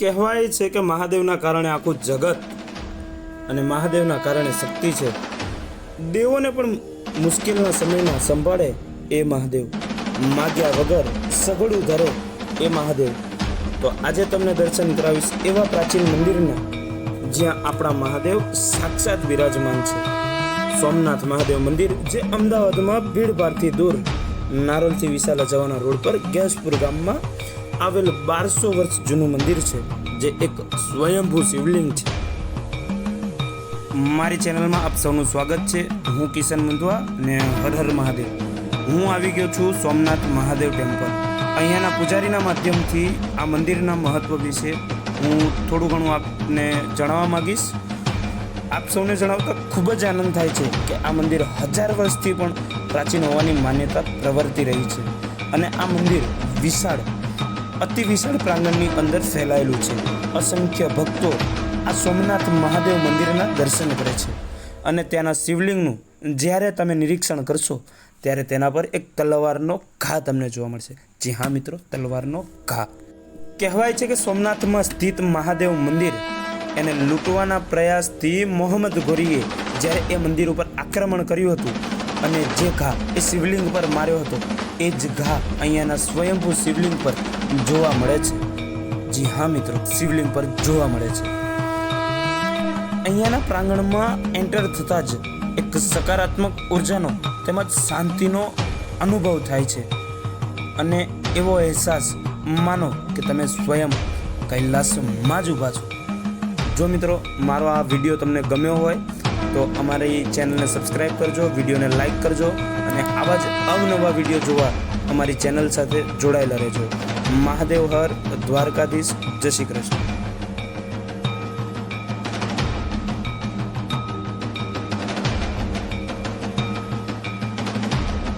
કહેવાય છે કે મહાદેવના કારણે આખું જગત અને મહાદેવના કારણે શક્તિ છે. દેવોને પણ મુશ્કેલના સમયમાં સંભાળે એ મહાદેવ. માગ્યા વગર સગડું ધરે એ મહાદેવ. તો આજે તમને દર્શન કરાવીશ એવા પ્રાચીન મંદિરના જ્યાં આપણા મહાદેવ સાક્ષાત બિરાજમાન છે. સોમનાથ મહાદેવ મંદિર જે અમદાવાદમાં ભીડભાડથી દૂર નારોલથી વિશાલા જવાના રોડ પર ગેસપુર ગામમાં આવેલ બારસો વર્ષ જૂનું મંદિર છે. જે એક સ્વયંભૂ શિવલિંગ છે. મારી ચેનલમાં આપ સૌનું સ્વાગત છે. હું કિશન મુંદવા ને હર હર મહાદેવ. હું આવી ગયો છું સોમનાથ મહાદેવ ટેમ્પલ. અહીંયાના પૂજારીના માધ્યમથી આ મંદિરના મહત્ત્વ વિશે હું થોડું ઘણું આપને જણાવવા માગીશ. આપ સૌને જણાવતા ખૂબ જ આનંદ થાય છે કે આ મંદિર હજાર વર્ષથી પણ પ્રાચીન હોવાની માન્યતા પ્રવર્તી રહી છે. અને આ મંદિર વિશાળ અતિ વિશાળ પ્રાંગણની અંદર ફેલાયેલું છે. અસંખ્ય ભક્તો આ સોમનાથ મહાદેવ મંદિરના દર્શન કરે છે. અને ત્યાંના શિવલિંગનું જ્યારે તમે નિરીક્ષણ કરશો, ત્યારે તેના પર એક તલવારનો ઘા તમને જોવા મળશે. જી હા મિત્રો, તલવારનો ઘા. કહેવાય છે કે સોમનાથમાં સ્થિત મહાદેવ મંદિર એને લૂંટવાના પ્રયાસથી મોહમ્મદ ગોરીએ જ્યારે એ મંદિર ઉપર આક્રમણ કર્યું હતું અને જે ઘા એ શિવલિંગ પર માર્યો હતો, એ જ ઘા અહીંયાના સ્વયંભૂ શિવલિંગ પર જોવા મળે છે. જી હા મિત્રો, શિવલિંગ પર જોવા મળે છે. અહીંયાના પ્રાંગણમાં એન્ટર થતાં જ એક સકારાત્મક ઉર્જાનો તેમજ શાંતિનો અનુભવ થાય છે. અને એવો અહેસાસ માનો કે તમે સ્વયં કૈલાસમાં જ ઊભા છો. જો મિત્રો, મારો આ વીડિયો તમને ગમ્યો હોય તો અમારી ચેનલને સબસ્ક્રાઈબ કરજો, વિડીયોને લાઇક કરજો અને આવા જ અવનવા વીડિયો જોવા અમારી ચેનલ સાથે જોડાયેલા રહેજો. મહાદેવ હર દ્વારકાધીશ. જય શ્રી કૃષ્ણ.